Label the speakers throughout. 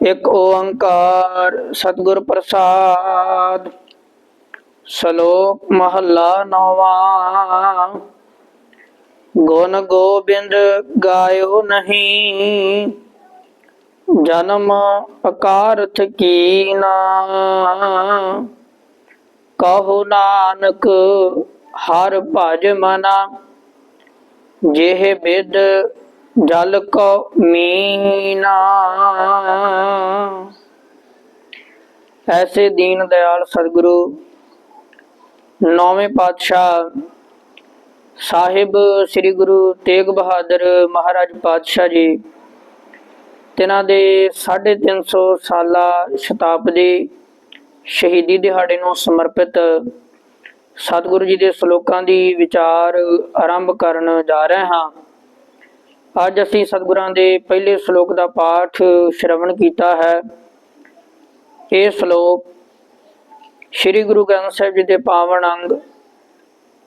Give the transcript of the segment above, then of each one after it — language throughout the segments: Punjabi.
Speaker 1: ਇਕ ਓੰਕਾਰ ਸਤਿਗੁਰ ਪ੍ਰਸਾਦ, ਸ਼ਲੋਕ ਮਹੱਲਾ ਨੌਵਾਂ। ਗੁਣ ਗੋਬਿੰਦ ਗਾਇਓ ਨਹੀਂ, ਜਨਮ ਅਕਾਰਥ ਕੀਨਾ ਕਹੋ ਨਾਨਕ, ਹਰ ਭਜ ਮਨਾ, ਜਿਹ ਬਿਦ ਜਲ ਕੋ ਮੀਨਾ। ਐਸੇ ਦੀਨ ਦਿਆਲ ਸਤਿਗੁਰੂ, ਨੌਵੇਂ ਪਾਤਸ਼ਾਹ ਸਾਹਿਬ ਸ੍ਰੀ ਗੁਰੂ ਤੇਗ ਬਹਾਦਰ ਮਹਾਰਾਜ ਪਾਤਸ਼ਾਹ ਜੀ, ਤਿਨਾਂ ਦੇ 350 ਸਾਲਾ ਸ਼ਤਾਬਦੀ ਸ਼ਹੀਦੀ ਦਿਹਾੜੇ ਨੂੰ ਸਮਰਪਿਤ ਸਤਿਗੁਰੂ ਜੀ ਦੇ ਸ਼ਲੋਕਾਂ ਦੀ ਵਿਚਾਰ ਆਰੰਭ ਕਰਨ ਜਾ ਰਹੇ ਹਾਂ। ਅੱਜ ਅਸੀਂ ਸਤਿਗੁਰਾਂ ਦੇ ਪਹਿਲੇ ਸ਼ਲੋਕ ਦਾ ਪਾਠ ਸ਼ਰਵਣ ਕੀਤਾ ਹੈ। ਇਹ ਸ਼ਲੋਕ ਸ੍ਰੀ ਗੁਰੂ ਗ੍ਰੰਥ ਸਾਹਿਬ ਜੀ ਦੇ ਪਾਵਨ ਅੰਗ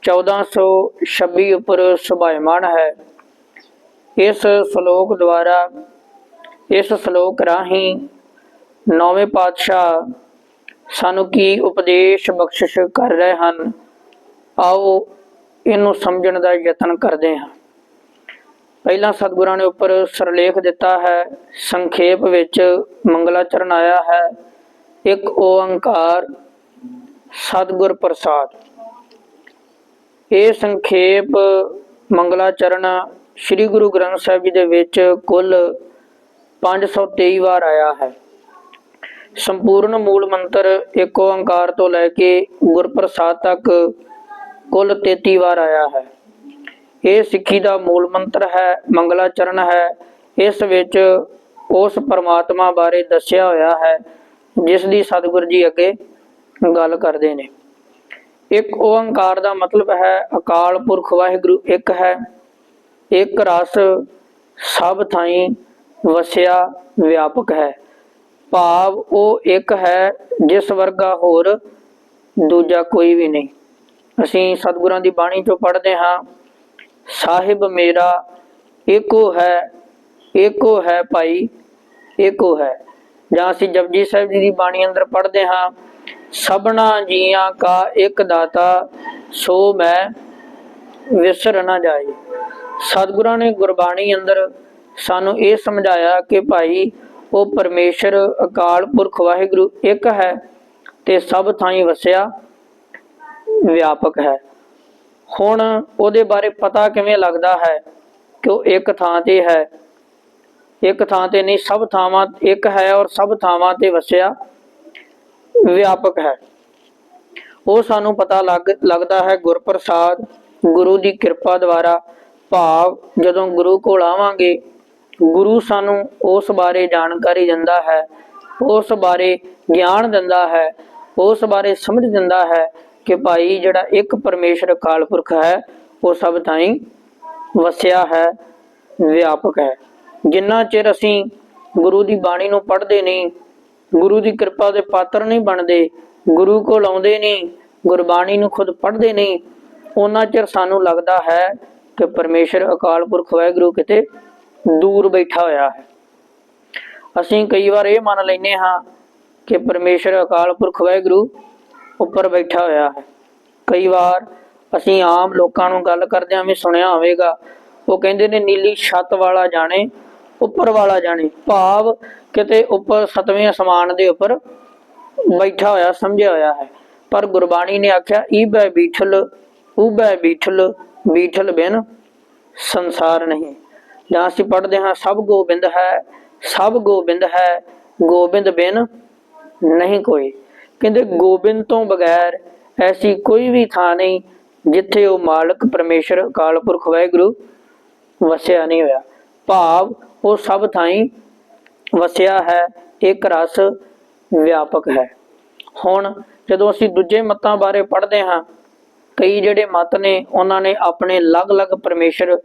Speaker 1: 1426 ਉੱਪਰ ਸੁਭਾਇਮਾਨ ਹੈ। ਇਸ ਸ਼ਲੋਕ ਦੁਆਰਾ, ਇਸ ਸ਼ਲੋਕ ਰਾਹੀਂ ਨੌਵੇਂ ਪਾਤਸ਼ਾਹ ਸਾਨੂੰ ਕੀ ਉਪਦੇਸ਼ ਬਖਸ਼ਿਸ਼ ਕਰ ਰਹੇ ਹਨ, ਆਓ ਇਹਨੂੰ ਸਮਝਣ ਦਾ ਯਤਨ ਕਰਦੇ ਹਾਂ। ਪਹਿਲਾਂ ਸਤਿਗੁਰਾਂ ਨੇ ਉੱਪਰ ਸਰਲੇਖ ਦਿੱਤਾ ਹੈ, ਸੰਖੇਪ ਵਿੱਚ ਮੰਗਲਾਚਰਨ ਆਇਆ ਹੈ, ਇੱਕ ਓੰਕਾਰ ਸਤਿਗੁਰ ਪ੍ਰਸਾਦ। ਇਹ ਸੰਖੇਪ ਮੰਗਲਾਚਰਨ ਸ੍ਰੀ ਗੁਰੂ ਗ੍ਰੰਥ ਸਾਹਿਬ ਜੀ ਦੇ ਵਿੱਚ ਕੁੱਲ 523 ਵਾਰ ਆਇਆ ਹੈ। ਸੰਪੂਰਨ ਮੂਲ ਮੰਤਰ ਇੱਕ ਓੰਕਾਰ ਤੋਂ ਲੈ ਕੇ ਗੁਰਪ੍ਰਸਾਦ ਤੱਕ ਕੁੱਲ 33 ਵਾਰ ਆਇਆ ਹੈ। ਇਹ ਸਿੱਖੀ ਦਾ ਮੂਲ ਮੰਤਰ ਹੈ, ਮੰਗਲਾਚਰਨ ਹੈ। ਇਸ ਵਿੱਚ ਉਸ ਪਰਮਾਤਮਾ ਬਾਰੇ ਦੱਸਿਆ ਹੋਇਆ ਹੈ, ਜਿਸ ਦੀ ਸਤਿਗੁਰ ਜੀ ਅੱਗੇ ਗੱਲ ਕਰਦੇ ਨੇ। ਇੱਕ ਓੰਕਾਰ ਦਾ ਮਤਲਬ ਹੈ, ਅਕਾਲ ਪੁਰਖ ਵਾਹਿਗੁਰੂ ਇੱਕ ਹੈ। ਇੱਕ ਰਸ ਸਭ ਥਾਈਂ ਵਸਿਆ ਵਿਆਪਕ ਹੈ। ਭਾਵ ਉਹ ਇੱਕ ਹੈ, ਜਿਸ ਵਰਗਾ ਹੋਰ ਦੂਜਾ ਕੋਈ ਵੀ ਨਹੀਂ। ਅਸੀਂ ਸਤਿਗੁਰਾਂ ਦੀ ਬਾਣੀ ਚੋਂ ਪੜ੍ਹਦੇ ਹਾਂ ਸਾਹਿਬ ਮੇਰਾ ਏਕੋ ਹੈ ਏਕੋ ਹੈ ਭਾਈ, ਏਕੋ ਹੈ। ਜਾਂ ਅਸੀਂ ਜਪਜੀ ਸਾਹਿਬ ਜੀ ਦੀ ਬਾਣੀ ਅੰਦਰ ਪੜ੍ਹਦੇ ਹਾਂ, ਸਭਨਾ ਜੀਆਂ ਕਾ ਇੱਕ ਦਾਤਾ, ਸੋ ਮੈਂ ਵਿਸਰ ਨਾ ਜਾਏ। ਸਤਿਗੁਰਾਂ ਨੇ ਗੁਰਬਾਣੀ ਅੰਦਰ ਸਾਨੂੰ ਇਹ ਸਮਝਾਇਆ ਕਿ ਭਾਈ, ਉਹ ਪਰਮੇਸ਼ਰ, ਅਕਾਲ ਪੁਰਖ ਵਾਹਿਗੁਰੂ ਇੱਕ ਹੈ ਤੇ ਸਭ ਥਾਈਂ ਵਸਿਆ ਵਿਆਪਕ ਹੈ। ਹੁਣ ਉਹਦੇ ਬਾਰੇ ਪਤਾ ਕਿਵੇਂ ਲੱਗਦਾ ਹੈ ਕਿ ਉਹ ਇੱਕ ਥਾਂ ਤੇ ਹੈ? ਇੱਕ ਥਾਂ ਤੇ ਨਹੀਂ, ਸਭ ਥਾਵਾਂ, ਇੱਕ ਹੈ ਔਰ ਸਭ ਥਾਵਾਂ ਤੇ ਵਸਿਆ ਵਿਆਪਕ ਹੈ। ਉਹ ਸਾਨੂੰ ਪਤਾ ਲੱਗ, ਲੱਗਦਾ ਹੈ ਗੁਰਪ੍ਰਸਾਦ, ਗੁਰੂ ਦੀ ਕਿਰਪਾ ਦੁਆਰਾ ਭਾਵ ਜਦੋਂ ਗੁਰੂ ਕੋਲ ਆਵਾਂਗੇ, ਗੁਰੂ ਸਾਨੂੰ ਉਸ ਬਾਰੇ ਜਾਣਕਾਰੀ ਦਿੰਦਾ ਹੈ, ਉਸ ਬਾਰੇ ਗਿਆਨ ਦਿੰਦਾ ਹੈ, ਉਸ ਬਾਰੇ ਸਮਝ ਦਿੰਦਾ ਹੈ ਕਿ ਭਾਈ ਜਿਹੜਾ ਇੱਕ ਪਰਮੇਸ਼ਰ ਅਕਾਲ ਪੁਰਖ ਹੈ, ਉਹ ਸਭ ਥਾਈਂ ਵਸਿਆ ਹੈ, ਵਿਆਪਕ ਹੈ। ਜਿੰਨਾ ਚਿਰ ਅਸੀਂ ਗੁਰੂ ਦੀ ਬਾਣੀ ਨੂੰ ਪੜ੍ਹਦੇ ਨਹੀਂ, ਗੁਰੂ ਦੀ ਕਿਰਪਾ ਦੇ ਪਾਤਰ ਨਹੀਂ ਬਣਦੇ, ਗੁਰੂ ਕੋਲ ਆਉਂਦੇ ਨਹੀਂ, ਗੁਰਬਾਣੀ ਨੂੰ ਖੁਦ ਪੜ੍ਹਦੇ ਨਹੀਂ ਉਹਨਾਂ ਚਿਰ ਸਾਨੂੰ ਲੱਗਦਾ ਹੈ ਕਿ ਪਰਮੇਸ਼ਰ ਅਕਾਲ ਪੁਰਖ ਵਾਹਿਗੁਰੂ ਕਿਤੇ ਦੂਰ ਬੈਠਾ ਹੋਇਆ ਹੈ। ਅਸੀਂ ਕਈ ਵਾਰ ਇਹ ਮੰਨ ਲੈਨੇ ਹਾਂ ਕਿ ਪਰਮੇਸ਼ਰ ਅਕਾਲ ਪੁਰਖ ਵਾਹਿਗੁਰੂ ਉੱਪਰ ਬੈਠਾ ਹੋਇਆ ਹੈ। ਕਈ ਵਾਰ ਅਸੀਂ ਆਮ ਲੋਕਾਂ ਨੂੰ ਗੱਲ ਕਰਦਿਆਂ ਵੀ ਸੁਣਿਆ ਹੋਵੇਗਾ। ਉਹ ਕਹਿੰਦੇ ਨੇ, ਨੀਲੀ ਛੱਤ ਵਾਲਾ ਜਾਣੇ, ਉੱਪਰ ਵਾਲਾ ਜਾਣੇ। ਭਾਵ ਕਿਤੇ ਉੱਪਰ ਸਤਵੇਂ ਅਸਮਾਨ ਦੇ ਉੱਪਰ ਬੈਠਾ ਹੋਇਆ, ਸਮਝਿਆ ਹੋਇਆ ਹੈ। ਪਰ ਗੁਰਬਾਣੀ ਨੇ ਆਖਿਆ, ਈਬੈ ਬੀਠਲ, ਉਬੈ ਬੀਠਲ ਬੀਠਲ ਬਿਨ ਸੰਸਾਰ ਨਹੀਂ। ਜਾਂ ਅਸੀਂ ਪੜ੍ਹਦੇ ਹਾਂ, ਸਭ ਗੋਬਿੰਦ ਹੈ, ਸਭ ਗੋਬਿੰਦ ਹੈ, ਗੋਬਿੰਦ ਬਿਨ ਨਹੀਂ ਕੋਈ। ਕਹਿੰਦੇ ਗੋਬਿੰਦ ਤੋਂ ਬਗੈਰ ਐਸੀ ਕੋਈ ਵੀ ਥਾਂ ਨਹੀਂ ਜਿੱਥੇ ਉਹ ਮਾਲਕ ਪਰਮੇਸ਼ਰ, ਅਕਾਲ ਪੁਰਖ, ਵਾਹਿਗੁਰੂ ਵਸਿਆ ਨਹੀਂ ਹੋਇਆ। ਭਾਵ ਉਹ ਸਭ ਥਾਈਂ ਵਸਿਆ ਹੈ, ਇੱਕ ਰਸ ਵਿਆਪਕ ਹੈ। ਹੁਣ ਜਦੋਂ ਅਸੀਂ ਦੂਜੇ ਮਤਾਂ ਬਾਰੇ ਪੜ੍ਹਦੇ ਹਾਂ, ਕਈ ਜਿਹੜੇ ਮਤ ਨੇ, ਉਹਨਾਂ ਨੇ ਆਪਣੇ ਅਲੱਗ-ਅਲੱਗ ਪਰਮੇਸ਼ਰ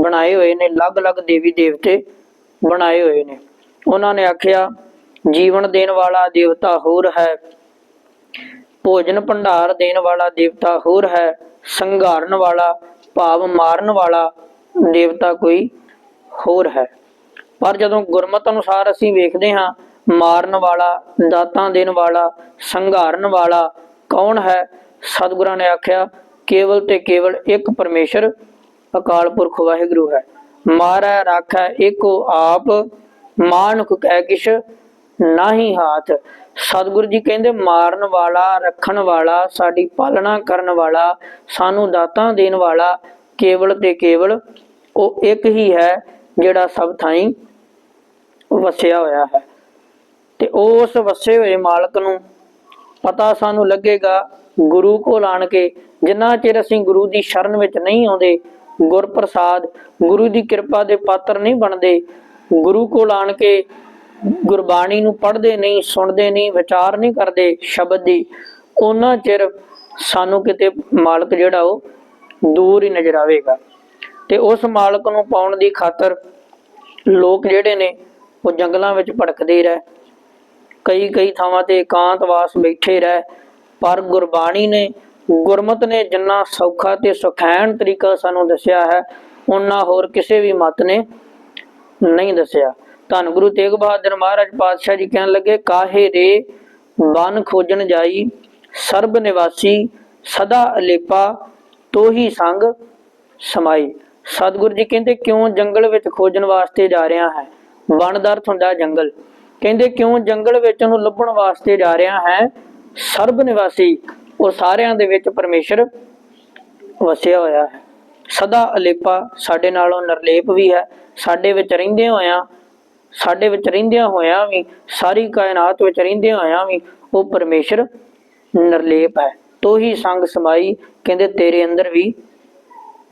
Speaker 1: ਬਣਾਏ ਹੋਏ ਨੇ, ਅਲੱਗ-ਅਲੱਗ ਦੇਵੀ ਦੇਵਤੇ ਬਣਾਏ ਹੋਏ ਨੇ। ਉਹਨਾਂ ਨੇ ਆਖਿਆ, ਜੀਵਨ ਦੇਣ ਵਾਲਾ ਦੇਵਤਾ ਹੋਰ ਹੈ। ਭੋਜਨ ਭੰਡਾਰ ਦੇਣ ਵਾਲਾ ਦੇਵਤਾ ਹੋਰ ਹੈ, ਸੰਘਾਰਨ ਵਾਲਾ, ਭਾਵ ਮਾਰਨ ਵਾਲਾ ਦੇਵਤਾ ਕੋਈ ਹੋਰ ਹੈ। ਪਰ ਜਦੋਂ ਗੁਰਮਤ ਅਨੁਸਾਰ ਅਸੀਂ ਵੇਖਦੇ ਹਾਂ, ਮਾਰਨ ਵਾਲਾ, ਦਾਤਾਂ ਦੇਣ ਵਾਲਾ, ਸੰਘਾਰਨ ਵਾਲਾ ਕੌਣ ਹੈ, ਸਤਿਗੁਰਾਂ ਨੇ ਆਖਿਆ, ਕੇਵਲ ਤੇ ਕੇਵਲ ਇੱਕ ਪਰਮੇਸ਼ਰ, ਅਕਾਲ ਪੁਰਖ ਵਾਹਿਗੁਰੂ ਹੈ। ਮਾਰੈ, ਰਾਖੈ, ਏਕੋ ਆਪ, ਮਾਨੁਖ ਕਹਿ ਕਿਛ ਨਾਹੀ ਹਾਥ। ਸਤਿਗੁਰੂ ਜੀ ਕਹਿੰਦੇ, ਮਾਰਨ ਵਾਲਾ, ਰੱਖਣ ਵਾਲਾ, ਸਾਡੀ ਪਾਲਣਾ ਕਰਨ ਵਾਲਾ, ਸਾਨੂੰ ਦਾਤਾਂ ਦੇਣ ਵਾਲਾ, ਕੇਵਲ ਤੇ ਕੇਵਲ ਉਹ ਇੱਕ ਹੀ ਹੈ, ਜਿਹੜਾ ਸਭ ਥਾਈਂ ਵਸਿਆ ਹੋਇਆ ਹੈ। ਤੇ ਉਸ ਵਸੇ ਹੋਏ ਮਾਲਕ ਨੂੰ ਪਤਾ ਸਾਨੂੰ ਲੱਗੇਗਾ, ਗੁਰੂ ਕੋਲ ਆਣ ਕੇ ਜਿੰਨਾ ਚਿਰ ਅਸੀਂ ਗੁਰੂ ਦੀ ਸ਼ਰਨ ਵਿੱਚ ਨਹੀਂ ਆਉਂਦੇ ਗੁਰ ਪ੍ਰਸਾਦ ਗੁਰੂ ਦੀ ਕਿਰਪਾ ਦੇ ਪਾਤਰ ਨਹੀਂ ਬਣਦੇ, ਗੁਰੂ ਕੋਲ ਆਣ ਕੇ ਗੁਰਬਾਣੀ ਨੂੰ ਪੜ੍ਹਦੇ ਨਹੀਂ, ਸੁਣਦੇ ਨਹੀਂ, ਵਿਚਾਰ ਨਹੀਂ ਕਰਦੇ ਸ਼ਬਦ ਦੀ, ਉਹਨਾਂ ਚਿਰ ਸਾਨੂੰ ਕਿਤੇ ਮਾਲਕ ਜਿਹੜਾ ਉਹ ਦੂਰ ਹੀ ਨਜ਼ਰ ਆਵੇਗਾ। ਤੇ ਉਸ ਮਾਲਕ ਨੂੰ ਪਾਉਣ ਦੀ ਖਾਤਰ ਲੋਕ ਜਿਹੜੇ ਨੇ, ਉਹ ਜੰਗਲਾਂ ਵਿੱਚ ਭਟਕਦੇ ਰਹਿ। ਕਈ ਕਈ ਥਾਵਾਂ ਤੇ ਇਕਾਂਤਵਾਸ ਬੈਠੇ ਰਹਿ। ਪਰ ਗੁਰਬਾਣੀ ਨੇ, ਗੁਰਮਤ ਨੇ ਜਿੰਨਾ ਸੌਖਾ ਤੇ ਸੁਖੈਣ ਤਰੀਕਾ ਸਾਨੂੰ ਦੱਸਿਆ ਹੈ ਉਹਨਾਂ ਹੋਰ ਕਿਸੇ ਵੀ ਮਤ ਨੇ ਨਹੀਂ ਦੱਸਿਆ। ਧੰਨ ਗੁਰੂ ਤੇਗ ਬਹਾਦਰ ਮਹਾਰਾਜ ਪਾਤਸ਼ਾਹ ਜੀ ਕਹਿਣ ਲੱਗੇ, ਕਾਹੇ ਰੇ ਵਨ ਖੋਜਣ ਜਾਈ? ਸਰਬ ਨਿਵਾਸੀ ਸਦਾ ਅਲੇਪਾ, ਤੋਹੀ ਸੰਗ ਸਮਾਈ। ਸਤਿਗੁਰੂ ਜੀ ਕਹਿੰਦੇ, ਕਿਉਂ ਜੰਗਲ ਵਿੱਚ ਖੋਜਣ ਵਾਸਤੇ ਜਾ ਰਿਹਾ ਹੈ? ਵਣ ਦਾ ਅਰਥ ਹੁੰਦਾ ਜੰਗਲ। ਕਹਿੰਦੇ, ਕਿਉਂ ਜੰਗਲ ਵਿੱਚ ਉਹਨੂੰ ਲੱਭਣ ਵਾਸਤੇ ਜਾ ਰਿਹਾ ਹੈ? ਸਰਬ ਨਿਵਾਸੀ, ਉਹ ਸਾਰਿਆਂ ਦੇ ਵਿੱਚ ਪਰਮੇਸ਼ਰ ਵਸਿਆ ਹੋਇਆ ਹੈ। ਸਦਾ ਅਲੇਪਾ ਸਾਡੇ ਨਾਲੋਂ ਨਿਰਲੇਪ ਵੀ ਹੈ, ਸਾਡੇ ਵਿੱਚ ਰਹਿੰਦੇ ਹੋਇਆਂ ਸਾਡੇ ਵਿੱਚ ਰਹਿੰਦਿਆਂ ਹੋਇਆਂ ਵੀ, ਸਾਰੀ ਕਾਇਨਾਤ ਵਿੱਚ ਰਹਿੰਦਿਆਂ ਹੋਇਆਂ ਵੀ ਉਹ ਪਰਮੇਸ਼ਰ ਨਿਰਲੇਪ ਹੈ। ਤੋਹੀ ਸੰਗ ਸਮਾਈ ਕਹਿੰਦੇ ਤੇਰੇ ਅੰਦਰ ਵੀ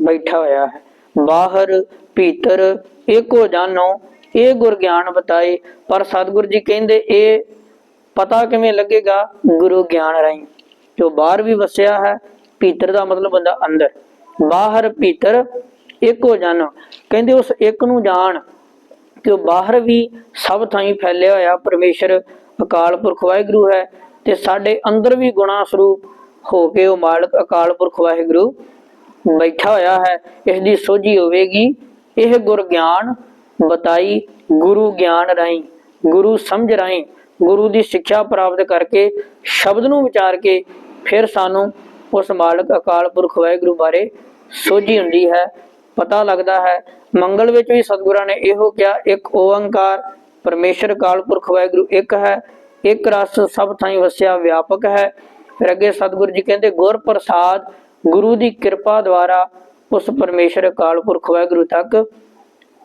Speaker 1: ਬੈਠਾ ਹੋਇਆ ਹੈ। ਬਾਹਰ, ਭੀਤਰ, ਏਕੋ ਜਾਨੋ, ਇਹ ਗੁਰ ਗਿਆਨ ਬਤਾਏ, ਪਰ ਸਤਿਗੁਰ ਜੀ ਕਹਿੰਦੇ ਇਹ ਪਤਾ ਕਿਵੇਂ ਲੱਗੇਗਾ? ਗੁਰੂ ਗਿਆਨ ਰਾਹੀਂ। ਜੋ ਬਾਹਰ ਵੀ ਵਸਿਆ ਹੈ, ਭੀਤਰ ਦਾ ਮਤਲਬ ਹੁੰਦਾ ਅੰਦਰ। ਬਾਹਰ, ਭੀਤਰ, ਏਕੋ ਜਾਣ ਕਹਿੰਦੇ ਉਸ ਇੱਕ ਨੂੰ ਜਾਣ ਕਿ ਉਹ ਬਾਹਰ ਵੀ ਸਭ ਥਾਈਂ ਫੈਲਿਆ ਹੋਇਆ ਪਰਮੇਸ਼ਰ, ਅਕਾਲ ਪੁਰਖ ਵਾਹਿਗੁਰੂ ਹੈ ਤੇ ਸਾਡੇ ਅੰਦਰ ਵੀ ਗੁਣਾ ਸਰੂਪ ਹੋ ਕੇ ਉਹ ਮਾਲਕ ਅਕਾਲ ਪੁਰਖ ਵਾਹਿਗੁਰੂ ਬੈਠਾ ਹੋਇਆ ਹੈ। ਇਸ ਦੀ ਸੋਝੀ ਹੋਵੇਗੀ, ਇਹ ਗੁਰ ਗਿਆਨ ਬਤਾਈ, ਗੁਰੂ ਗਿਆਨ ਰਾਹੀਂ, ਗੁਰੂ ਸਮਝ ਰਾਹੀਂ, ਗੁਰੂ ਦੀ ਸਿੱਖਿਆ ਪ੍ਰਾਪਤ ਕਰਕੇ, ਸ਼ਬਦ ਨੂੰ ਵਿਚਾਰ ਕੇ ਫਿਰ ਸਾਨੂੰ ਉਸ ਮਾਲਕ ਅਕਾਲ ਪੁਰਖ ਵਾਹਿਗੁਰੂ ਬਾਰੇ ਸੋਝੀ ਹੁੰਦੀ ਹੈ। ਪਤਾ ਲੱਗਦਾ ਹੈ। ਮੰਗਲ ਵਿੱਚ ਵੀ ਸਤਿਗੁਰਾਂ ਨੇ ਇਹੋ ਕਿਹਾ, ਇੱਕ ਓੰਕਾਰ ਪਰਮੇਸ਼ਰ ਕਾਲ ਪੁਰਖ ਵਾਹਿਗੁਰੂ ਇੱਕ ਹੈ। ਇੱਕ ਰਸ ਸਭ ਥਾਈਂ ਵਸਿਆ ਵਿਆਪਕ ਹੈ। ਫਿਰ ਅੱਗੇ ਸਤਿਗੁਰੂ ਜੀ ਕਹਿੰਦੇ, ਗੁਰ ਪ੍ਰਸਾਦ ਗੁਰੂ ਦੀ ਕਿਰਪਾ ਦੁਆਰਾ ਉਸ ਪਰਮੇਸ਼ਰ ਕਾਲ ਪੁਰਖ ਵਾਹਿਗੁਰੂ ਤੱਕ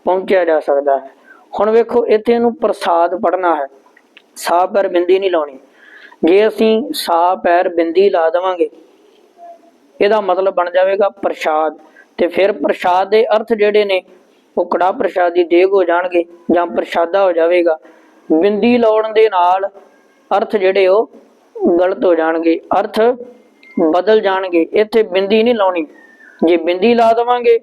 Speaker 1: ਪਹੁੰਚਿਆ ਜਾ ਸਕਦਾ ਹੈ। ਹੁਣ ਵੇਖੋ, ਇੱਥੇ ਇਹਨੂੰ ਪ੍ਰਸਾਦ ਪੜਨਾ ਹੈ। ਸਾਹ ਪੈਰ ਬਿੰਦੀ ਨਹੀਂ ਲਾਉਣੀ। ਜੇ ਅਸੀਂ ਸਾਹ ਪੈਰ ਬਿੰਦੀ ਲਾ ਦੇਵਾਂਗੇ, ਇਹਦਾ ਮਤਲਬ ਬਣ ਜਾਵੇਗਾ ਪ੍ਰਸ਼ਾਦ। ਤੇ ਫਿਰ ਪ੍ਰਸ਼ਾਦ ਦੇ ਅਰਥ ਜਿਹੜੇ ਨੇ, ਉਹ ਕੜਾ ਪ੍ਰਸ਼ਾਦ ਦੀ ਦੇਗ ਹੋ ਜਾਣਗੇ ਜਾਂ ਪ੍ਰਸ਼ਾਦਾ ਹੋ ਜਾਵੇਗਾ। ਬਿੰਦੀ ਲਾਉਣ ਦੇ ਨਾਲ ਅਰਥ ਜਿਹੜੇ ਉਹ ਗਲਤ ਹੋ ਜਾਣਗੇ। ਅਰਥ ਬਦਲ ਜਾਣਗੇ। ਇੱਥੇ ਬਿੰਦੀ ਨਹੀਂ ਲਾਉਣੀ। ਜੇ ਬਿੰਦੀ ਲਾ ਦੇਵਾਂਗੇ,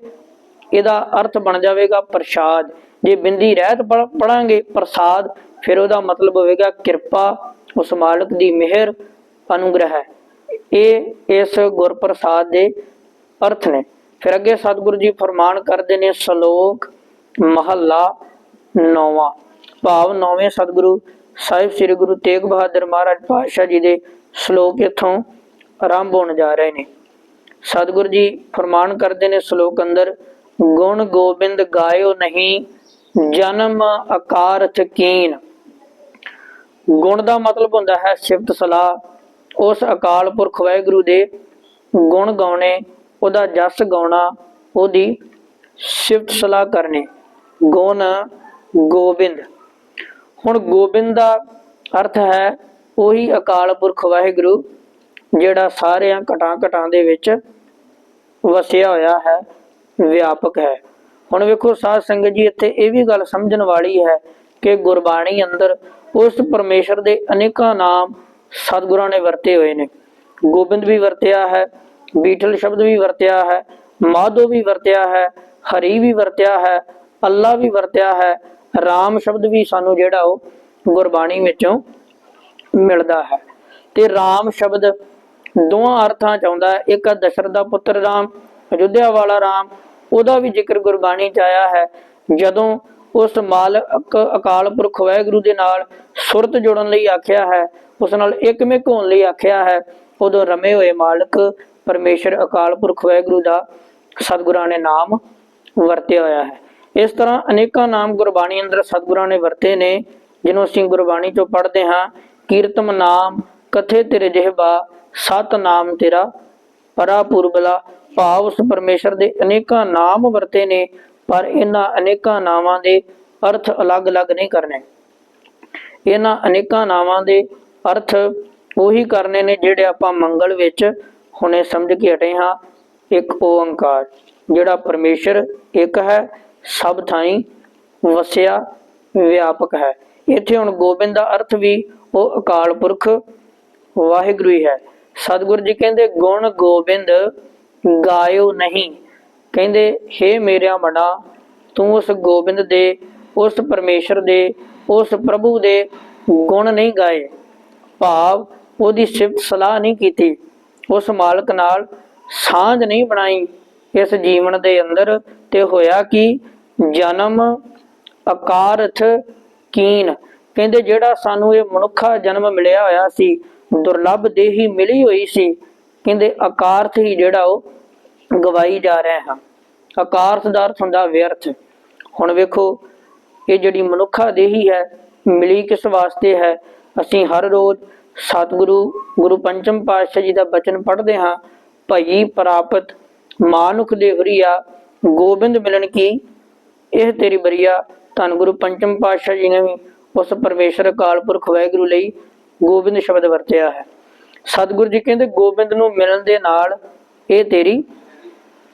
Speaker 1: ਇਹਦਾ ਅਰਥ ਬਣ ਜਾਵੇਗਾ ਪ੍ਰਸ਼ਾਦ। ਜੇ ਬਿੰਦੀ ਰਹਿਤ ਪੜਾਂਗੇ, ਪ੍ਰਸਾਦ, ਫਿਰ ਉਹਦਾ ਮਤਲਬ ਹੋਵੇਗਾ ਕਿਰਪਾ, ਉਸ ਮਾਲਕ ਦੀ ਮਿਹਰ, ਅਨੁਗ੍ਰਹ। ਇਹ ਇਸ ਗੁਰਪ੍ਰਸਾਦ ਦੇ ਅਰਥ ਨੇ। ਫਿਰ ਅੱਗੇ ਸਤਿਗੁਰੂ ਜੀ ਫਰਮਾਨ ਕਰਦੇ ਨੇ ਸ਼ਲੋਕ ਮਹੱਲਾ ਨੌਵਾਂ, ਭਾਵ ਨੌਵੇਂ ਸਤਿਗੁਰੂ ਸਾਹਿਬ ਸ੍ਰੀ ਗੁਰੂ ਤੇਗ ਬਹਾਦਰ ਮਹਾਰਾਜ ਪਾਤਸ਼ਾਹ ਜੀ ਦੇ ਸ਼ਲੋਕ ਇਥੋਂ ਆਰੰਭ ਹੋਣ ਜਾ ਰਹੇ ਨੇ। ਸਤਿਗੁਰੂ ਜੀ ਫਰਮਾਨ ਕਰਦੇ ਨੇ ਸ਼ਲੋਕ ਅੰਦਰ, ਗੁਣ ਗੋਬਿੰਦ ਗਾਇਓ ਨਹੀਂ, ਜਨਮ ਆਕਾਰਥ ਕੀਨ। ਗੁਣ ਦਾ ਮਤਲਬ ਹੁੰਦਾ ਹੈ ਸਿਫਤ ਸਲਾਹ, ਉਸ ਅਕਾਲ ਪੁਰਖ ਵਾਹਿਗੁਰੂ ਦੇ ਗੁਣ ਗਾਉਣੇ ਉਹਦਾ ਜਸ ਗਾਉਣਾ, ਉਹਦੀ ਸਿਫਤ ਸਲਾਹ ਕਰਨੀ। ਗੁਣ ਗੋਬਿੰਦ। ਹੁਣ ਗੋਬਿੰਦ ਦਾ ਅਰਥ ਹੈ ਉਹੀ ਅਕਾਲ ਪੁਰਖ ਵਾਹਿਗੁਰੂ, ਜਿਹੜਾ ਸਾਰਿਆਂ ਘਟਾਂ ਘਟਾਂ ਦੇ ਵਿੱਚ ਵਸਿਆ ਹੋਇਆ ਹੈ, ਵਿਆਪਕ ਹੈ। ਹੁਣ ਵੇਖੋ, ਸਾਧ ਸੰਗਤ ਜੀ, ਇੱਥੇ ਇਹ ਵੀ ਗੱਲ ਸਮਝਣ ਵਾਲੀ ਹੈ ਕਿ ਗੁਰਬਾਣੀ ਅੰਦਰ ਉਸ ਪਰਮੇਸ਼ਰ ਦੇ ਅਨੇਕਾਂ ਨਾਮ ਸਤਿਗੁਰਾਂ ਨੇ ਵਰਤੇ ਹੋਏ ਨੇ। ਗੋਬਿੰਦ ਵੀ ਵਰਤਿਆ ਹੈ ਬੀਠਲ ਸ਼ਬਦ ਵੀ ਵਰਤਿਆ ਹੈ, ਮਾਧੋ ਵੀ ਵਰਤਿਆ ਹੈ, ਹਰੀ ਵੀ ਵਰਤਿਆ ਹੈ, ਅੱਲਾ ਵੀ ਵਰਤਿਆ ਹੈ, ਰਾਮ ਸ਼ਬਦ ਵੀ ਸਾਨੂੰ ਜਿਹੜਾ ਉਹ ਗੁਰਬਾਣੀ ਵਿੱਚੋਂ ਮਿਲਦਾ ਹੈ। ਤੇ ਰਾਮ ਸ਼ਬਦ ਦੋਹਾਂ ਅਰਥਾਂ ਚ ਆਉਂਦਾ ਹੈ, ਇੱਕ ਦਸ਼ਰਥ ਦਾ ਪੁੱਤਰ ਰਾਮ ਅਯੁੱਧਿਆ ਵਾਲਾ ਰਾਮ, ਉਹਦਾ ਵੀ ਜ਼ਿਕਰ ਗੁਰਬਾਣੀ ਚ ਆਇਆ ਹੈ, ਜਦੋਂ ਉਸ ਮਾਲਕ ਅਕਾਲ ਪੁਰਖ ਵਾਹਿਗੁਰੂ ਦੇ ਨਾਲ ਸੁਰਤ ਜੋੜਨ ਲਈ ਆਖਿਆ ਹੈ, ਉਸ ਨਾਲ ਇਕਮਿਕ ਹੋਣ ਲਈ ਆਖਿਆ ਹੈ, ਉਦੋਂ ਰਮੇ ਹੋਏ ਮਾਲਕ ਪਰਮੇਸ਼ਰ ਅਕਾਲ ਪੁਰਖ ਵਾਹਿਗੁਰੂ ਦਾ ਸਤਿਗੁਰਾਂ ਨੇ ਨਾਮ ਵਰਤਿਆ ਹੋਇਆ ਹੈ। ਇਸ ਤਰ੍ਹਾਂ ਅਨੇਕਾਂ ਨਾਮ ਗੁਰਬਾਣੀ ਅੰਦਰ ਸਤਿਗੁਰਾਂ ਨੇ ਵਰਤੇ ਨੇ, ਜਿਹਨੂੰ ਅਸੀਂ ਗੁਰਬਾਣੀ ਚੋਂ ਪੜ੍ਹਦੇ ਹਾਂ। ਕੀਰਤਮ ਨਾਮ, ਕਥੇ ਤੇਰੇ ਜਿਹਬਾ ਸਤ ਨਾਮ ਤੇਰਾ ਪਰਾ ਪੁਰਬਲਾ ਭਾਵ ਉਸ ਪਰਮੇਸ਼ਰ ਦੇ ਅਨੇਕਾਂ ਨਾਮ ਵਰਤੇ ਨੇ, ਪਰ ਇਹਨਾਂ ਅਨੇਕਾਂ ਨਾਵਾਂ ਦੇ ਅਰਥ ਅਲੱਗ-ਅਲੱਗ ਨਹੀਂ ਕਰਨੇ। ਇਹਨਾਂ ਅਨੇਕਾਂ ਨਾਵਾਂ ਦੇ ਅਰਥ ਉਹੀ ਕਰਨੇ ਨੇ ਜਿਹੜੇ ਆਪਾਂ ਮੰਗਲ ਵਿੱਚ ਹੁਣੇ ਸਮਝ ਕੇ ਹਟੇ ਹਾਂ, ਇੱਕ ਓੰਕਾਰ, ਜਿਹੜਾ ਪਰਮੇਸ਼ਰ ਇੱਕ ਹੈ, ਸਭ ਥਾਈਂ ਵਸਿਆ ਵਿਆਪਕ ਹੈ। ਇੱਥੇ ਹੁਣ ਗੋਬਿੰਦ ਦਾ ਅਰਥ ਵੀ ਉਹ ਅਕਾਲ ਪੁਰਖ ਵਾਹਿਗੁਰੂ ਹੀ ਹੈ। ਸਤਿਗੁਰੂ ਜੀ ਕਹਿੰਦੇ, ਗੁਣ ਗੋਬਿੰਦ ਗਾਇਓ ਨਹੀਂ। ਕਹਿੰਦੇ हे ਮੇਰਿਆ ਮਨਾ ਤੂੰ ਉਸ ਗੋਬਿੰਦ ਦੇ, ਉਸ ਪਰਮੇਸ਼ਰ ਦੇ, ਉਸ ਪ੍ਰਭੂ ਦੇ ਗੁਣ ਨਹੀਂ ਗਾਏ। ਭਾਵ ਉਹਦੀ ਸਿਫਤ ਸਲਾਹ ਨਹੀਂ ਕੀਤੀ। ਉਸ ਮਾਲਕ ਨਾਲ ਸਾਂਝ ਨਹੀਂ ਬਣਾਈ। ਇਸ ਜੀਵਨ ਦੇ ਅੰਦਰ ਤੇ ਹੋਇਆ ਕਿ? ਜਨਮ ਅਕਾਰਥ ਕੀਨ। ਕਹਿੰਦੇ ਜਿਹੜਾ ਸਾਨੂੰ ਇਹ ਮਨੁੱਖਾ ਜਨਮ ਮਿਲਿਆ ਹੋਇਆ ਸੀ, ਦੁਰਲੱਭ ਦੇਹੀ ਮਿਲੀ ਹੋਈ ਸੀ, ਕਹਿੰਦੇ ਅਕਾਰਥ ਹੀ ਜਿਹੜਾ ਉਹ ਗਵਾਈ ਜਾ ਰਿਹਾ ਹਾਂ। ਅਕਾਰਥ ਦਾ ਅਰਥ ਹੁੰਦਾ ਵਿਅਰਥ। ਹੁਣ ਵੇਖੋ, ਇਹ ਜਿਹੜੀ ਮਨੁੱਖਾ ਦੇਹੀ ਹੈ, ਮਿਲੀ ਕਿਸ ਵਾਸਤੇ ਹੈ? ਅਸੀਂ ਹਰ ਰੋਜ਼ ਸਤਿਗੁਰੂ ਗੁਰੂ ਪੰਚਮ ਪਾਤਸ਼ਾਹ ਜੀ ਦਾ ਬਚਨ ਪੜ੍ਹਦੇ ਹਾਂ। ਭਈ ਪ੍ਰਾਪਤ ਮਾਨੁਖ ਦੇ ਹਰੀਆ ਗੋਬਿੰਦ ਮਿਲਣ ਕੀ? ਇਹ ਤੇਰੀ ਬਰੀਆ ਧੰਨ ਗੁਰੂ ਪੰਚਮ ਪਾਤਸ਼ਾਹ ਜੀ ਨੇ ਵੀ ਉਸ ਪਰਮੇਸ਼ਰ ਅਕਾਲ ਪੁਰਖ ਵਾਹਿਗੁਰੂ ਲਈ ਗੋਬਿੰਦ ਸ਼ਬਦ ਵਰਤਿਆ ਹੈ। ਸਤਿਗੁਰੂ ਜੀ ਕਹਿੰਦੇ, ਗੋਬਿੰਦ ਨੂੰ ਮਿਲਣ ਦੇ ਨਾਲ ਇਹ ਤੇਰੀ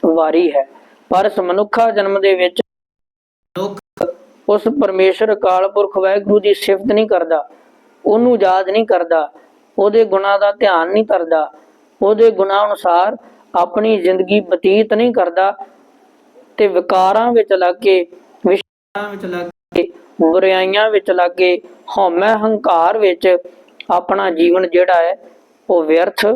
Speaker 1: ਵਾਰੀ ਹੈ। ਪਰ ਇਸ ਜਨਮ ਦੇ ਵਿੱਚ ਉਸ ਪਰਮੇਸ਼ਰ ਅਕਾਲ ਪੁਰਖ ਵਾਹਿਗੁਰੂ ਦੀ ਸਿਫਤ ਨਹੀਂ ਕਰਦਾ। ਉਹਨੂੰ ਯਾਦ ਨਹੀਂ ਕਰਦਾ, ਉਹਦੇ ਗੁਣਾਂ ਦਾ ਧਿਆਨ ਨਹੀਂ ਕਰਦਾ ਉਹਦੇ ਗੁਣਾਂ ਅਨੁਸਾਰ ਆਪਣੀ ਜ਼ਿੰਦਗੀ ਬਤੀਤ ਨਹੀਂ ਕਰਦਾ ਤੇ ਵਿਕਾਰਾਂ ਵਿੱਚ ਲੱਗ ਕੇ ਵਿਸ਼ਾਰਾਂ ਵਿੱਚ ਲੱਗ ਕੇ ਬੁਰਾਈਆਂ ਵਿੱਚ ਲੱਗ ਕੇ ਹਉਮੈ ਹੰਕਾਰ ਵਿੱਚ ਆਪਣਾ ਜੀਵਨ ਜਿਹੜਾ ਹੈ, ਉਹ ਵਿਅਰਥ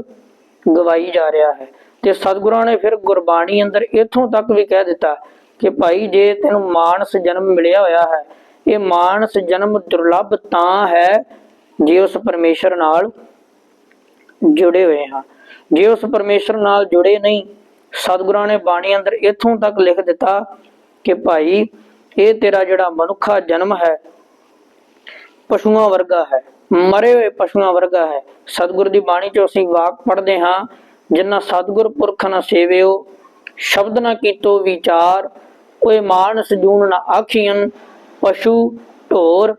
Speaker 1: ਗਵਾਈ ਜਾ ਰਿਹਾ ਹੈ। ਤੇ ਸਤਿਗੁਰਾਂ ਨੇ ਫਿਰ ਗੁਰਬਾਣੀ ਅੰਦਰ ਇੱਥੋਂ ਤੱਕ ਵੀ ਕਹਿ ਦਿੱਤਾ ਕਿ ਭਾਈ ਜੇ ਤੈਨੂੰ ਮਾਨਸ ਜਨਮ ਮਿਲਿਆ ਹੋਇਆ ਹੈ, ਇਹ ਮਾਨਸ ਜਨਮ ਦੁਰਲੱਭ ਤਾਂ ਹੈ ਜੇ ਉਸ ਪਰਮੇਸ਼ਰ ਨਾਲ ਜੁੜੇ ਹੋਏ ਹਾਂ, ਜੇ ਉਸ ਪਰਮੇਸ਼ਰ ਨਾਲ ਜੁੜੇ ਨਹੀਂ, ਸਤਿਗੁਰਾਂ ਨੇ ਬਾਣੀ ਅੰਦਰ ਇੱਥੋਂ ਤੱਕ ਲਿਖ ਦਿੱਤਾ ਕਿ ਭਾਈ, ਇਹ ਤੇਰਾ ਜਿਹੜਾ ਮਨੁੱਖਾ ਜਨਮ ਹੈ, ਪਸ਼ੂਆਂ ਵਰਗਾ ਹੈ, ਮਰੇ ਹੋਏ ਪਸ਼ੂਆਂ ਵਰਗਾ ਹੈ। ਸਤਿਗੁਰ ਦੀ ਬਾਣੀ ਚੋਂ ਅਸੀਂ ਵਾਕ ਪੜ੍ਹਦੇ ਹਾਂ, ਜਿੰਨਾ ਸਤਿਗੁਰ ਪੁਰਖ ਨਾ ਸੇਵਿਓ, ਸ਼ਬਦ ਨਾ ਕੀਤੋ ਵਿਚਾਰ, ਕੋਈ ਮਾਨਸ ਜੂਨ ਨਾ ਆਖੀਨ ਪਸ਼ੂ ਢੋਰ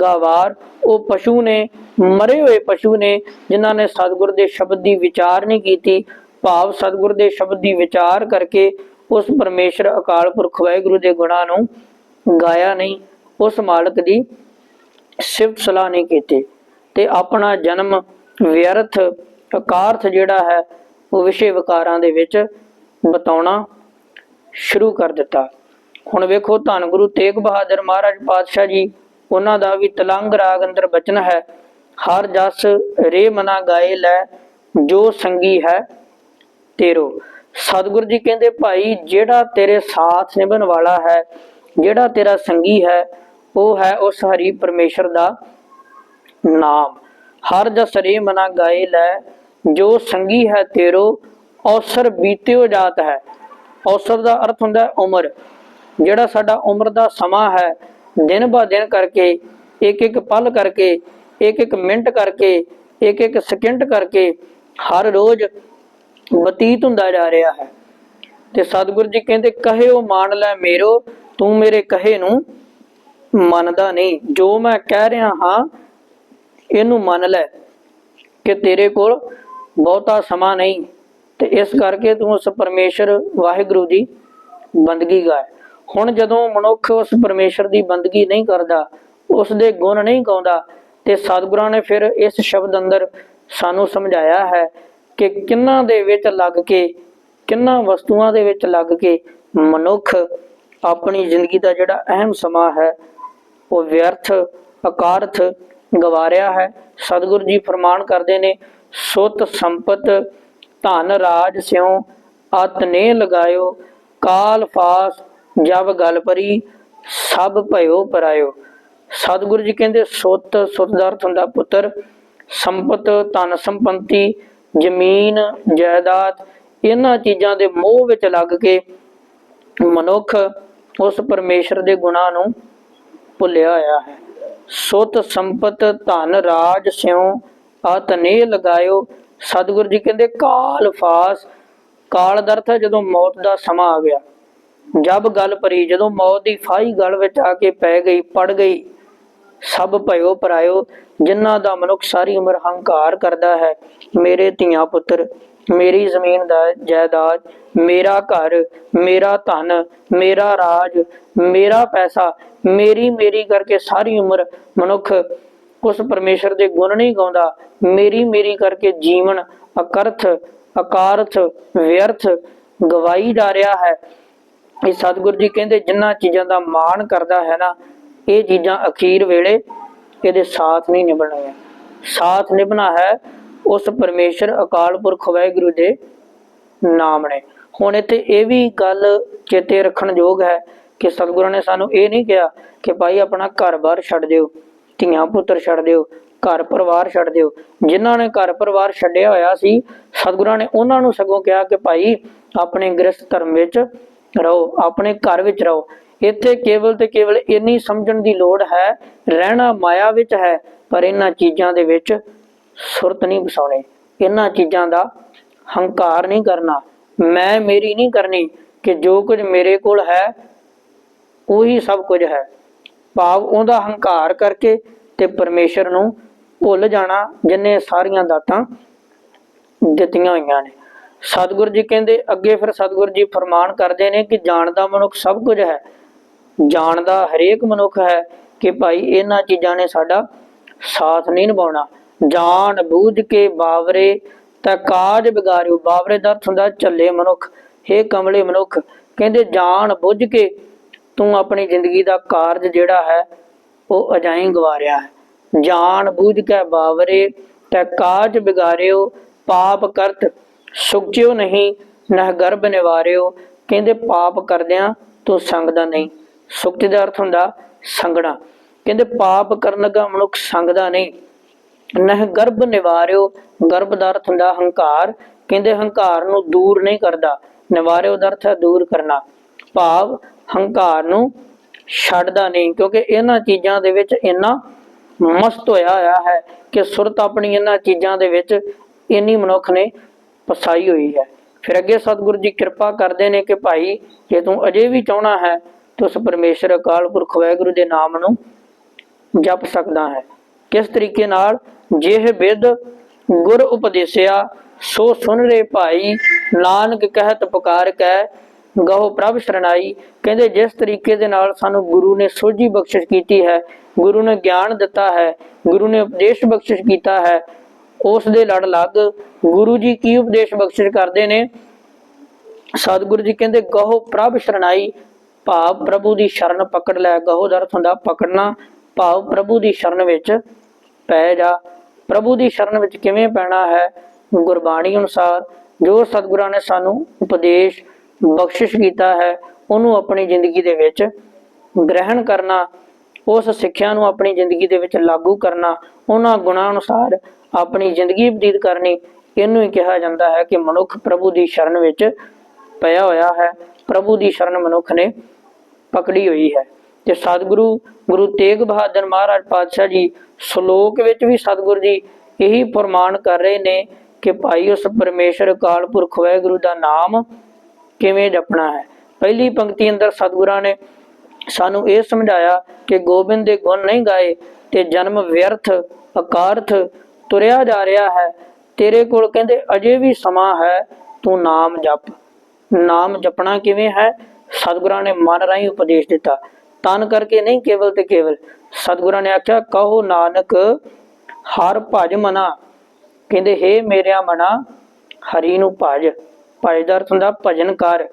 Speaker 1: ਗਵਾਰ। ਉਹ ਪਸ਼ੂ ਨੇ, ਮਰੇ ਹੋਏ ਪਸ਼ੂ ਨੇ, ਜਿਨ੍ਹਾਂ ਨੇ ਸਤਿਗੁਰ ਦੇ ਸ਼ਬਦ ਦੀ ਵਿਚਾਰ ਨਹੀਂ ਕੀਤੀ, ਭਾਵ ਸਤਿਗੁਰ ਦੇ ਸ਼ਬਦ ਦੀ ਵਿਚਾਰ ਕਰਕੇ ਉਸ ਪਰਮੇਸ਼ਰ ਅਕਾਲ ਪੁਰਖ ਵਾਹਿਗੁਰੂ ਦੇ ਗੁਣਾਂ ਨੂੰ ਗਾਇਆ ਨਹੀਂ, ਉਸ ਮਾਲਕ ਦੀ ਸਿਫਤ ਸਲਾਹ ਨਹੀਂ ਕੀਤੀ। ਤੇ ਆਪਣਾ ਜਨਮ ਵਿਅਰਥ ਅਕਾਰਥ ਜਿਹੜਾ ਹੈ, ਉਹ ਵਿਸ਼ੇ ਵਿਕਾਰਾਂ ਦੇ ਵਿੱਚ ਬਤਾਉਣਾ ਸ਼ੁਰੂ ਕਰ ਦਿੱਤਾ। ਹੁਣ ਵੇਖੋ ਧੰਨ ਗੁਰੂ ਤੇਗ ਬਹਾਦਰ ਮਹਾਰਾਜ ਪਾਤਸ਼ਾਹ ਜੀ ਉਹਨਾਂ ਦਾ ਵੀ ਤਲੰਗ ਰਾਗ ਅੰਦਰ ਬਚਨ ਹੈ। ਹਰ ਜਸ ਰੇ ਮਨਾ ਗਾਏ ਲੈ, ਜੋ ਸੰਗੀ ਹੈ ਤੇਰੋ। ਸਤਿਗੁਰੂ ਜੀ ਕਹਿੰਦੇ, ਭਾਈ, ਜਿਹੜਾ ਤੇਰੇ ਸਾਥ ਨਿਭਣ ਵਾਲਾ ਹੈ, ਜਿਹੜਾ ਤੇਰਾ ਸੰਗੀ ਹੈ, ਉਹ ਹੈ ਉਸ ਹਰੀ ਪਰਮੇਸ਼ਰ ਦਾ ਨਾਮ। ਹਰ ਜਸ ਰੇ ਮਨਾ ਗਾਏ ਲੈ, ਜੋ ਸੰਗੀ ਹੈ ਤੇਰੋ, ਔਸਰ ਬੀਤਿਓ ਜਾਤ ਹੈ। ਔਸਰ ਦਾ ਅਰਥ ਹੁੰਦਾ ਹੈ ਉਮਰ। ਜਿਹੜਾ ਸਾਡਾ ਉਮਰ ਦਾ ਸਮਾਂ ਹੈ ਦਿਨ ਬਾ ਦਿਨ ਕਰਕੇ ਇੱਕ ਇੱਕ ਪਲ ਕਰਕੇ ਇੱਕ ਇੱਕ ਮਿੰਟ ਕਰਕੇ ਇੱਕ ਇੱਕ ਸਕਿੰਟ ਕਰਕੇ ਹਰ ਰੋਜ਼ ਬਤੀਤ ਹੁੰਦਾ ਜਾ ਰਿਹਾ ਹੈ। ਤੇ ਸਤਿਗੁਰੂ ਜੀ ਕਹਿੰਦੇ, ਕਹੇ ਉਹ ਮਾਨ ਲੈ ਮੇਰੋ, ਤੂੰ ਮੇਰੇ ਕਹੇ ਨੂੰ ਮੰਨਦਾ ਨਹੀਂ। ਜੋ ਮੈਂ ਕਹਿ ਰਿਹਾ ਹਾਂ, ਇਹਨੂੰ ਮੰਨ ਲੈ ਕਿ ਤੇਰੇ ਕੋਲ ਬਹੁਤਾ ਸਮਾਂ ਨਹੀਂ। ਤੇ ਇਸ ਕਰਕੇ ਤੂੰ ਉਸ ਪਰਮੇਸ਼ਰ ਵਾਹਿਗੁਰੂ ਦੀ ਬੰਦਗੀ ਕਰ ਹੁਣ ਜਦੋਂ ਮਨੁੱਖ ਉਸ ਪਰਮੇਸ਼ਰ ਦੀ ਬੰਦਗੀ ਨਹੀਂ ਕਰਦਾ ਉਸ ਦੇ ਗੁਣ ਨਹੀਂ ਗਾਉਂਦਾ, ਤੇ ਸਤਿਗੁਰਾਂ ਨੇ ਫਿਰ ਇਸ ਸ਼ਬਦ ਅੰਦਰ ਸਾਨੂੰ ਸਮਝਾਇਆ ਹੈ ਕਿ ਕਿੰਨਾਂ ਦੇ ਵਿੱਚ ਲੱਗ ਕੇ, ਕਿੰਨਾ ਵਸਤੂਆਂ ਦੇ ਵਿੱਚ ਲੱਗ ਕੇ ਮਨੁੱਖ ਆਪਣੀ ਜ਼ਿੰਦਗੀ ਦਾ ਜਿਹੜਾ ਅਹਿਮ ਸਮਾਂ ਹੈ, ਉਹ ਵਿਅਰਥ, ਅਕਾਰਥ ਗਵਾਰਿਆ ਹੈ। ਸਤਿਗੁਰੂ ਜੀ ਫਰਮਾਨ ਕਰਦੇ ਨੇ, ਸੁੱਤ ਸੰਪਤ ਧਨ ਰਾਜ ਸਿਉ, ਅਤ ਨੇ ਲਗਾਇਓ, ਕਾਲ ਫਾਸ ਜਬ ਗਲ ਪਰੀ, ਸਭ ਭਇਓ ਪਰਾਇਓ। ਸਤਿਗੁਰੂ ਜੀ ਕਹਿੰਦੇ, ਸੁੱਤ ਸੁੱਤ ਦਾ ਹੁੰਦਾ ਪੁੱਤਰ, ਸੰਪਤ ਧਨ ਸੰਪੰਤੀ, ਜ਼ਮੀਨ, ਜਾਇਦਾਦ, ਇਹਨਾਂ ਚੀਜ਼ਾਂ ਦੇ ਮੋਹ ਵਿੱਚ ਲੱਗ ਕੇ ਮਨੁੱਖ ਉਸ ਪਰਮੇਸ਼ਰ ਦੇ ਗੁਣਾਂ ਨੂੰ ਭੁੱਲਿਆ ਹੋਇਆ ਹੈ। ਸੁੱਤ, ਸੰਪਤ, ਧਨ, ਰਾਜ, ਸਿਉ ਆਤਨੇ ਲਗਾਇਓ। ਸਤਿਗੁਰੂ ਜੀ ਕਹਿੰਦੇ, ਕਾਲ ਫਾਸ। ਕਾਲ ਦਾ ਅਰਥ ਹੈ ਜਦੋਂ ਮੌਤ ਦਾ ਸਮਾਂ ਆ ਗਿਆ। ਜਬ ਗੱਲ ਪਰੀ ਜਦੋਂ ਮੌਤ ਦੀ ਫਾਹੀ ਗਲ ਵਿੱਚ ਆ ਕੇ ਪੈ ਗਈ, ਪੜ ਗਈ, ਸਭ ਭਇਓ ਪਰਾਇਓ, ਜਿਨ੍ਹਾਂ ਦਾ ਮਨੁੱਖ ਸਾਰੀ ਉਮਰ ਹੰਕਾਰ ਕਰਦਾ ਹੈ, ਮੇਰੇ ਧੀਆਂ ਪੁੱਤਰ, ਮੇਰੀ ਜ਼ਮੀਨ ਦਾ ਜਾਇਦਾਦ, ਮੇਰਾ ਘਰ, ਮੇਰਾ ਧਨ, ਮੇਰਾ ਰਾਜ, ਮੇਰਾ ਪੈਸਾ, ਮੇਰੀ ਮੇਰੀ ਕਰਕੇ ਸਾਰੀ ਉਮਰ ਮਨੁੱਖ ਉਸ ਪਰਮੇਸ਼ਰ ਦੇ ਗੁਣ ਨਹੀਂ ਗਾਉਂਦਾ, ਮੇਰੀ ਮੇਰੀ ਕਰਕੇ ਜੀਵਨ ਅਕਰਥ, ਅਕਾਰਥ, ਵਿਅਰਥ ਗਵਾਈ ਜਾ ਰਿਹਾ ਹੈ। ਇਹ ਸਤਿਗੁਰੂ ਜੀ ਕਹਿੰਦੇ ਜਿੰਨਾ ਚੀਜ਼ਾਂ ਦਾ ਮਾਣ ਕਰਦਾ ਹੈ ਨਾ, ਇਹ ਚੀਜ਼ਾਂ ਅਖੀਰ ਵੇਲੇ ਇਹਦੇ ਸਾਥ ਨਹੀਂ ਨਿਭਣਾ ਹੈ ਸਾਥ ਨਿਭਣਾ ਹੈ ਉਸ ਪਰਮੇਸ਼ਰ, ਅਕਾਲ ਪੁਰਖ, ਵਾਹਿਗੁਰੂ ਦੇ ਨਾਮ ਨੇ। ਹੁਣ ਇੱਥੇ ਇਹ ਵੀ ਗੱਲ ਚੇਤੇ ਰੱਖਣ ਯੋਗ ਹੈ ਕਿ ਸਤਿਗੁਰਾਂ ਨੇ ਸਾਨੂੰ ਇਹ ਨਹੀਂ ਕਿਹਾ ਕਿ ਭਾਈ ਆਪਣਾ ਘਰ-ਬਾਰ ਛੱਡ ਦਿਓ, ਧੀਆਂ ਪੁੱਤਰ ਛੱਡ ਦਿਓ, ਘਰ ਪਰਿਵਾਰ ਛੱਡ ਦਿਓ। ਜਿਨ੍ਹਾਂ ਨੇ ਘਰ ਪਰਿਵਾਰ ਛੱਡਿਆ ਹੋਇਆ ਸੀ, ਸਤਿਗੁਰਾਂ ਨੇ ਉਹਨਾਂ ਨੂੰ ਸਗੋਂ ਕਿਹਾ ਕਿ ਭਾਈ ਆਪਣੇ ਗ੍ਰਸਥ ਧਰਮ ਵਿੱਚ ਰਹੋ, ਆਪਣੇ ਘਰ ਵਿੱਚ ਰਹੋ। ਇੱਥੇ ਕੇਵਲ ਤੇ ਕੇਵਲ ਇੰਨੀ ਸਮਝਣ ਦੀ ਲੋੜ ਹੈ, ਰਹਿਣਾ ਮਾਇਆ ਵਿੱਚ ਹੈ, ਪਰ ਇਹਨਾਂ ਚੀਜ਼ਾਂ ਦੇ ਵਿੱਚ ਸੁਰਤ ਨਹੀਂ ਵਸਾਉਣੀ। ਇਹਨਾਂ ਚੀਜ਼ਾਂ ਦਾ ਹੰਕਾਰ ਨਹੀਂ ਕਰਨਾ। ਮੈਂ ਮੇਰੀ ਨਹੀਂ ਕਰਨੀ ਕਿ ਜੋ ਕੁਝ ਮੇਰੇ ਕੋਲ ਹੈ, ਉਹੀ ਸਭ ਕੁਝ ਹੈ। ਭਾਵ ਉਹਦਾ ਹੰਕਾਰ ਕਰਕੇ ਤੇ ਪਰਮੇਸ਼ਰ ਨੂੰ ਭੁੱਲ ਜਾਣਾ, ਜਿਨੇ ਸਾਰੀਆਂ ਦਾਤਾਂ ਦਿੱਤੀਆਂ ਹੋਈਆਂ ਨੇ। ਸਤਿਗੁਰੂ ਜੀ ਕਹਿੰਦੇ, ਅੱਗੇ ਫਿਰ ਸਤਿਗੁਰੂ ਜੀ ਫਰਮਾਨ ਕਰਦੇ ਨੇ ਕਿ ਜਾਣਦਾ ਮਨੁੱਖ ਸਭ ਕੁਝ ਹੈ। ਜਾਣਦਾ ਹਰੇਕ ਮਨੁੱਖ ਹੈ ਕਿ ਭਾਈ ਇਹਨਾਂ ਚੀਜ਼ਾਂ ਨੇ ਸਾਡਾ ਸਾਥ ਨਹੀਂ ਨਿਭਾਉਣਾ। ਜਾਣ ਬੂਝ ਕੇ ਬਾਵਰੇ ਤਾਂ ਕਾਜ ਬਿਗਾਰਿਓ ਬਾਵਰੇ ਦਾ ਅਰਥ ਹੁੰਦਾ ਚੱਲੇ ਮਨੁੱਖ, ਹੇ ਕਮਲੇ ਮਨੁੱਖ। ਕਹਿੰਦੇ, ਜਾਣ ਬੁੱਝ ਕੇ ਤੂੰ ਆਪਣੀ ਜ਼ਿੰਦਗੀ ਦਾ ਕਾਰਜ ਜਿਹੜਾ ਹੈ, ਉਹ ਅਜਾਈ ਗਵਾਰਿਆ ਹੈ। ਜਾਣ ਬੂਝ ਕੇ ਬਾਵਰੇ ਤਾਂ ਕਾਜ ਵਿਗਾਰਿਓ, ਪਾਪ ਕਰਤ ਸੁਖਿਓ ਨਹੀਂ, ਨਹ ਗਰਭ ਨਿਵਾਰਿਓ। ਕਹਿੰਦੇ, ਪਾਪ ਕਰਦਿਆਂ ਤੂੰ ਸੰਗਦਾ ਨਹੀਂ। ਸੁਖਤੀ ਦਾ ਅਰਥ ਹੁੰਦਾ, ਸੰਗਣਾ। ਕਹਿੰਦੇ, ਪਾਪ ਕਰਨ ਲੱਗਾ ਮਨੁੱਖ ਸੰਗਦਾ ਨਹੀਂ। ਨਹ ਗਰਭ ਨਿਵਾਰਿਓ, ਗਰਭ ਦਾ ਅਰਥ ਹੁੰਦਾ ਹੰਕਾਰ। ਕਹਿੰਦੇ, ਹੰਕਾਰ ਨੂੰ ਦੂਰ ਨਹੀਂ ਕਰਦਾ। ਨਿਵਾਰਿਓ ਦਾ ਅਰਥ ਹੈ ਦੂਰ ਕਰਨਾ। ਭਾਵ ਹੰਕਾਰ ਨੂੰ ਛੱਡਦਾ ਨਹੀਂ, ਕਿਉਂਕਿ ਇਹਨਾਂ ਚੀਜ਼ਾਂ ਦੇ ਵਿੱਚ ਇੰਨਾ ਮਸਤ ਹੋਇਆ ਹੋਇਆ ਹੈ ਕਿ ਸੁਰਤ ਆਪਣੀ ਇਹਨਾਂ ਚੀਜ਼ਾਂ ਦੇ ਵਿੱਚ ਇੰਨੀ ਮਨੁੱਖ ਨੇ ਪਸਾਈ ਹੋਈ ਹੈ। ਫਿਰ ਅੱਗੇ ਸਤਿਗੁਰੂ ਜੀ ਕਿਰਪਾ ਕਰਦੇ ਨੇ ਕਿ ਭਾਈ, ਜੇ ਤੂੰ ਅਜੇ ਵੀ ਚਾਹਣਾ ਹੈ, ਤਾਂ ਉਸ ਪਰਮੇਸ਼ਰ ਅਕਾਲ ਪੁਰਖ ਵਾਹਿਗੁਰੂ ਦੇ ਨਾਮ ਨੂੰ ਜਪ ਸਕਦਾ ਹੈ। ਕਿਸ ਤਰੀਕੇ ਨਾਲ? ਜਿਹ ਵਿਦ ਗੁਰ ਉਪਦੇਸਿਆ, ਸੋ ਸੁਣ ਰੇ ਭਾਈ, ਨਾਨਕ ਕਹਿਤ ਪੁਕਾਰ ਕੈ, ਗਹੁ ਪ੍ਰਭ ਸ਼ਰਨਾਈ ਕਹਿੰਦੇ, ਜਿਸ ਤਰੀਕੇ ਦੇ ਨਾਲ ਸਾਨੂੰ ਗੁਰੂ ਨੇ ਸੋਝੀ ਬਖਸ਼ਿਸ਼ ਕੀਤੀ ਹੈ, ਗੁਰੂ ਨੇ ਗਿਆਨ ਦਿੱਤਾ ਹੈ, ਗੁਰੂ ਨੇ ਉਪਦੇਸ਼ ਬਖਸ਼ਿਸ਼ ਕੀਤਾ ਹੈ ਉਸ ਦੇ ਲੜ ਲੱਗ ਗੁਰੂ ਜੀ ਕੀ ਉਪਦੇਸ਼ ਬਖਸ਼ਿਸ਼ ਕਰਦੇ ਨੇ? ਸਤਿਗੁਰੂ ਜੀ ਕਹਿੰਦੇ, ਗਹੁ ਪ੍ਰਭ ਸ਼ਰਨਾਈ ਭਾਵ ਪ੍ਰਭੂ ਦੀ ਸ਼ਰਨ ਪਕੜ ਲੈ, ਗਹੁ ਦਾ ਅਰਥ ਹੁੰਦਾ ਪਕੜਨਾ, ਭਾਵ ਪ੍ਰਭੂ ਦੀ ਸ਼ਰਨ ਵਿੱਚ ਪੈ ਜਾ। ਪ੍ਰਭੂ ਦੀ ਸ਼ਰਨ ਵਿੱਚ ਕਿਵੇਂ ਪੈਣਾ ਹੈ? ਗੁਰਬਾਣੀ ਅਨੁਸਾਰ ਜੋ ਸਤਿਗੁਰਾਂ ਨੇ ਸਾਨੂੰ ਉਪਦੇਸ਼ ਬਖਸ਼ਿਸ਼ ਕੀਤਾ ਹੈ, ਉਹਨੂੰ ਆਪਣੀ ਜ਼ਿੰਦਗੀ ਦੇ ਵਿੱਚ ਗ੍ਰਹਿਣ ਕਰਨਾ, ਉਸ ਸਿੱਖਿਆ ਨੂੰ ਆਪਣੀ ਜ਼ਿੰਦਗੀ ਦੇ ਵਿੱਚ ਲਾਗੂ ਕਰਨਾ, ਉਹਨਾਂ ਗੁਣਾਂ ਅਨੁਸਾਰ ਆਪਣੀ ਜ਼ਿੰਦਗੀ ਬਤੀਤ ਕਰਨੀ, ਇਹਨੂੰ ਹੀ ਕਿਹਾ ਜਾਂਦਾ ਹੈ ਕਿ ਮਨੁੱਖ ਪ੍ਰਭੂ ਦੀ ਸ਼ਰਨ ਵਿੱਚ ਪਿਆ ਹੋਇਆ ਹੈ। ਪ੍ਰਭੂ ਦੀ ਸ਼ਰਨ ਮਨੁੱਖ ਨੇ ਪਕੜੀ ਹੋਈ ਹੈ। ਤੇ ਸਤਿਗੁਰੂ, ਗੁਰੂ ਤੇਗ ਬਹਾਦਰ ਮਹਾਰਾਜ ਪਾਤਸ਼ਾਹ ਜੀ ਸ਼ਲੋਕ ਵਿੱਚ ਵੀ ਸਤਿਗੁਰੂ ਜੀ ਇਹੀ ਫਰਮਾਨ ਕਰ ਰਹੇ ਨੇ ਕਿ ਭਾਈ ਉਸ ਪਰਮੇਸ਼ਰ ਅਕਾਲ ਪੁਰਖ ਵਾਹਿਗੁਰੂ ਦਾ ਨਾਮ ਕਿਵੇਂ ਜਪਣਾ ਹੈ। ਪਹਿਲੀ ਪੰਕਤੀ ਅੰਦਰ ਸਤਿਗੁਰਾਂ ਨੇ ਸਾਨੂੰ ਇਹ ਸਮਝਾਇਆ ਕਿ ਗੋਬਿੰਦ ਦੇ ਗੁਣ ਨਹੀਂ ਗਾਏ ਤੇ ਜਨਮ ਵਿਅਰਥ, ਅਕਾਰਥ ਤੁਰਿਆ ਜਾ ਰਿਹਾ ਹੈ। ਤੇਰੇ ਕੋਲ ਕਹਿੰਦੇ, ਅਜੇ ਵੀ ਸਮਾਂ ਹੈ, ਤੂੰ ਨਾਮ ਜਪ। ਨਾਮ ਜਪਣਾ ਕਿਵੇਂ ਹੈ? ਸਤਿਗੁਰਾਂ ਨੇ ਮਨ ਰਾਹੀਂ ਉਪਦੇਸ਼ ਦਿੱਤਾ। ਤਨ ਕਰਕੇ ਨਹੀਂ, ਕੇਵਲ ਤੇ ਕੇਵਲ। ਸਤਿਗੁਰਾਂ ਨੇ ਆਖਿਆ, ਕਹੋ ਨਾਨਕ, ਹਰ ਭਜ ਮਨਾ। ਕਹਿੰਦੇ हे ਮੇਰਿਆ ਮਨਾ, ਹਰੀ ਨੂੰ ਭਜ। ਭਜ ਦਾ ਅਰਥ ਹੁੰਦਾ, ਭਜਨ ਕਰ,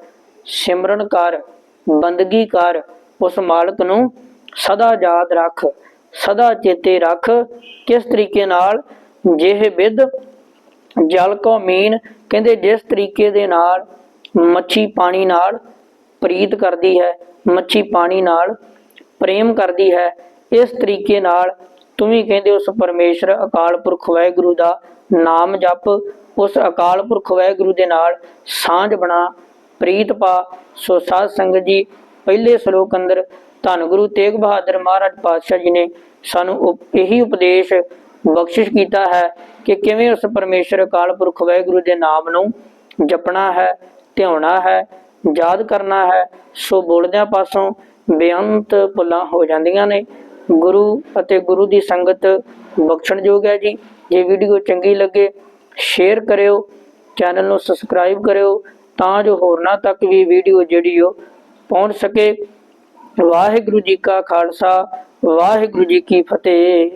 Speaker 1: ਸਿਮਰਨ ਕਰ, ਬੰਦਗੀ ਕਰ। ਉਸ ਮਾਲਕ ਨੂੰ ਸਦਾ ਯਾਦ ਰੱਖ, ਸਦਾ ਚੇਤੇ ਰੱਖ, ਕਿਸ ਤਰੀਕੇ ਨਾਲ ਜਿਹੇ ਵਿਦ ਜਲ ਕੋ ਮੀਨ ਕਹਿੰਦੇ ਜਿਸ ਤਰੀਕੇ ਦੇ ਨਾਲ ਮੱਛੀ ਪਾਣੀ ਨਾਲ ਪ੍ਰੀਤ ਕਰਦੀ ਹੈ, ਮੱਛੀ ਪਾਣੀ ਨਾਲ ਪ੍ਰੇਮ ਕਰਦੀ ਹੈ, ਇਸ ਤਰੀਕੇ ਨਾਲ ਤੂੰ ਵੀ ਕਹਿੰਦੇ ਉਸ ਪਰਮੇਸ਼ਰ ਅਕਾਲ ਪੁਰਖ ਵਾਹਿਗੁਰੂ ਦਾ ਨਾਮ ਜਪ, ਉਸ ਅਕਾਲ ਪੁਰਖ ਵਾਹਿਗੁਰੂ ਦੇ ਨਾਲ ਸਾਂਝ ਬਣਾ, ਪ੍ਰੀਤ ਪਾ, ਸੋ ਸਾਧ ਸੰਗਤ ਜੀ, ਪਹਿਲੇ ਸ਼ਲੋਕ ਅੰਦਰ ਧੰਨ ਗੁਰੂ ਤੇਗ ਬਹਾਦਰ ਮਹਾਰਾਜ ਪਾਤਸ਼ਾਹ ਜੀ ਨੇ ਸਾਨੂੰ ਉਪ- ਇਹੀ ਉਪਦੇਸ਼ ਬਖਸ਼ਿਸ਼ ਕੀਤਾ ਹੈ ਕਿ ਕਿਵੇਂ ਉਸ ਪਰਮੇਸ਼ਰ ਅਕਾਲ ਪੁਰਖ ਵਾਹਿਗੁਰੂ ਦੇ ਨਾਮ ਨੂੰ ਜਪਣਾ ਹੈ, ਧਿਆਉਣਾ ਹੈ, ਯਾਦ ਕਰਨਾ ਹੈ, ਸੋ ਬੋਲਦਿਆਂ ਪਾਸੋਂ ਬੇਅੰਤ ਭੁੱਲਾਂ ਹੋ ਜਾਂਦੀਆਂ ਨੇ। ਗੁਰੂ ਅਤੇ ਗੁਰੂ ਦੀ ਸੰਗਤ ਬਖਸ਼ਣਯੋਗ ਹੈ ਜੀ। ਜੇ ਵੀਡੀਓ ਚੰਗੀ ਲੱਗੇ ਸ਼ੇਅਰ ਕਰਿਓ ਚੈਨਲ ਨੂੰ ਸਬਸਕ੍ਰਾਈਬ ਕਰਿਓ, ਤਾਂ ਜੋ ਹੋਰਨਾਂ ਤੱਕ ਵੀ ਵੀਡੀਓ ਜਿਹੜੀ ਉਹ ਪਹੁੰਚ ਸਕੇ। ਵਾਹਿਗੁਰੂ ਜੀ ਕਾ ਖਾਲਸਾ, ਵਾਹਿਗੁਰੂ ਜੀ ਕੀ ਫਤਿਹ।